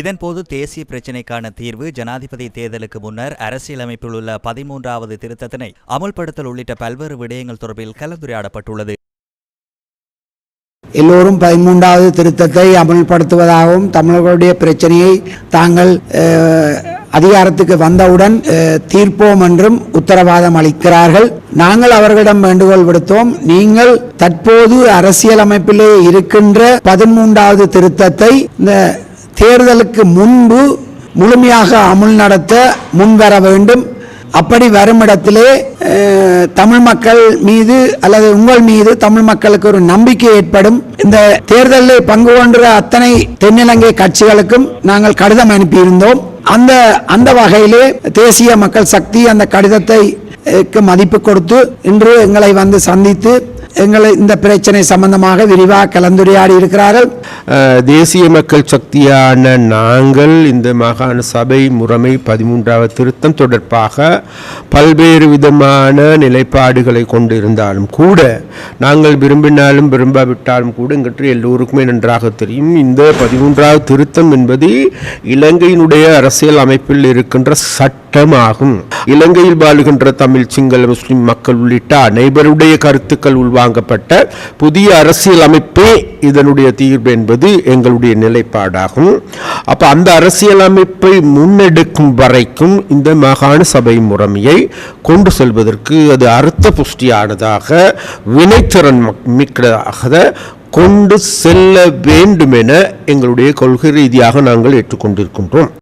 இதன்போது தேசிய பிரச்சினைக்கான தீர்வு ஜனாதிபதி தேர்தலுக்கு முன்னர் அரசியலமைப்பில் உள்ள பதிமூன்றாவது திருத்தத்தினை அமுல்படுத்தல் உள்ளிட்ட பல்வேறு விடயங்கள் தொடர்பில் கலந்துரையாடப்பட்டுள்ளது. எல்லோரும் பதிமூன்றாவது திருத்தத்தை அமல்படுத்துவதாகவும் தமிழர்களுடைய பிரச்சனையை தாங்கள் அதிகாரத்துக்கு வந்தவுடன் தீர்ப்போம் என்றும் உத்தரவாதம் அளிக்கிறார்கள். நாங்கள் அவர்களிடம் வேண்டுகோள் விடுத்தோம். நீங்கள் தற்போது அரசியலமைப்பிலே இருக்கின்ற பதிமூன்றாவது திருத்தத்தை இந்த தேர்தலுக்கு முன்பு முழுமையாக அமுல் நடத்த முன்வர வேண்டும். அப்படி வருமிடத்திலே தமிழ் மக்கள் மீது அல்லது உங்கள் மீது தமிழ் மக்களுக்கு ஒரு நம்பிக்கை ஏற்படும். இந்த தேர்தலில் பங்கு கொண்ட அத்தனை தென்னிலங்கை கட்சிகளுக்கும் நாங்கள் கடிதம் அனுப்பியிருந்தோம். அந்த அந்த வகையிலே தேசிய மக்கள் சக்தி அந்த கடிதத்தை மதிப்பு கொடுத்து இன்று எங்களை வந்து சந்தித்து எங்களை இந்த பிரச்சனை சம்பந்தமாக விரிவாக கலந்துரையாடி இருக்கிறார்கள். தேசிய மக்கள் சக்தியான நாங்கள் இந்த மாகாண சபை முறைமை பதிமூன்றாவது திருத்தம் தொடர்பாக பல்வேறு விதமான நிலைப்பாடுகளை கொண்டிருந்தாலும் கூட நாங்கள் விரும்பினாலும் விரும்பாவிட்டாலும் கூட எங்கிட்ட எல்லோருக்குமே நன்றாக தெரியும். இந்த பதிமூன்றாவது திருத்தம் என்பது இலங்கையினுடைய அரசியல் அமைப்பில் இருக்கின்ற திட்டமாகும் இலங்கையில் வாழுகின்ற தமிழ் சிங்கள முஸ்லிம் மக்கள் உள்ளிட்ட அனைவருடைய கருத்துக்கள் உள்வாங்கப்பட்ட புதிய அரசியல் அமைப்பே இதனுடைய தீர்வு என்பது எங்களுடைய நிலைப்பாடாகும். அப்போ அந்த அரசியல் அமைப்பை முன்னெடுக்கும் வரைக்கும் இந்த மாகாண சபை முறைமையை கொண்டு செல்வதற்கு அது அர்த்த புஷ்டியானதாக வினைத்திறன் மிக்கதாக கொண்டு செல்ல வேண்டும் என எங்களுடைய கொள்கை ரீதியாக நாங்கள் ஏற்றுக்கொண்டிருக்கின்றோம்.